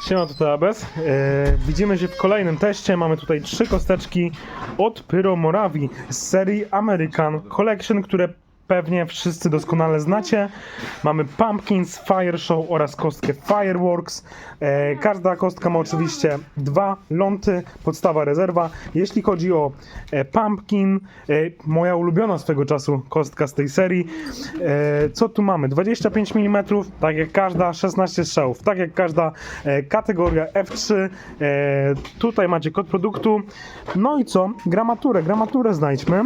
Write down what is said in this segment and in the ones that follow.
Siema, tutaj Abes. E, widzimy się w kolejnym teście. Mamy tutaj trzy kosteczki od Pyro Morawi z serii American Collection, które pewnie wszyscy doskonale znacie. Mamy Pumpkins, Fire Show oraz kostkę Fireworks. E, każda kostka ma oczywiście dwa ląty, podstawa rezerwa. Jeśli chodzi o e, Pumpkin, e, moja ulubiona swego czasu kostka z tej serii. E, co tu mamy? 25 mm, tak jak każda, 16 strzałów, tak jak każda e, kategoria F3. E, tutaj macie kod produktu. No i co? Gramaturę, gramaturę znajdźmy.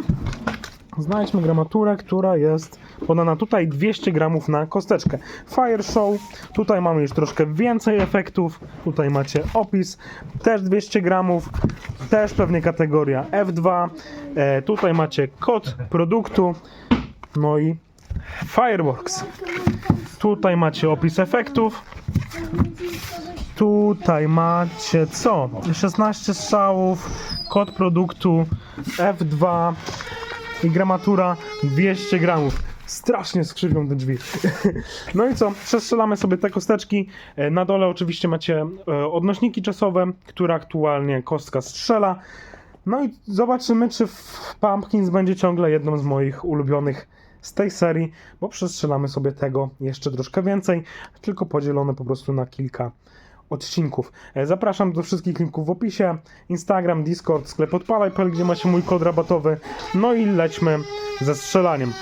Znajdźmy gramaturę, która jest podana tutaj 200 gramów na kosteczkę. Fire Show, tutaj mamy już troszkę więcej efektów, tutaj macie opis, też 200 gramów, też pewnie kategoria F2, e, tutaj macie kod produktu, no i Fireworks. Tutaj macie opis efektów, tutaj macie co? 16 strzałów, kod produktu F2, i gramatura 200 gramów. Strasznie skrzywią te drzwi. No i co? Przestrzelamy sobie te kosteczki. E, Na dole oczywiście macie e, odnośniki czasowe, które aktualnie kostka strzela. No i zobaczymy, czy Pumpkins będzie ciągle jedną z moich ulubionych z tej serii, bo przestrzelamy sobie tego jeszcze troszkę więcej, tylko podzielone po prostu na kilka odcinków. E, Zapraszam do wszystkich linków w opisie. Instagram, Discord, sklep odpalaj.pl, gdzie macie mój kod rabatowy. No i lećmy ze strzelaniem.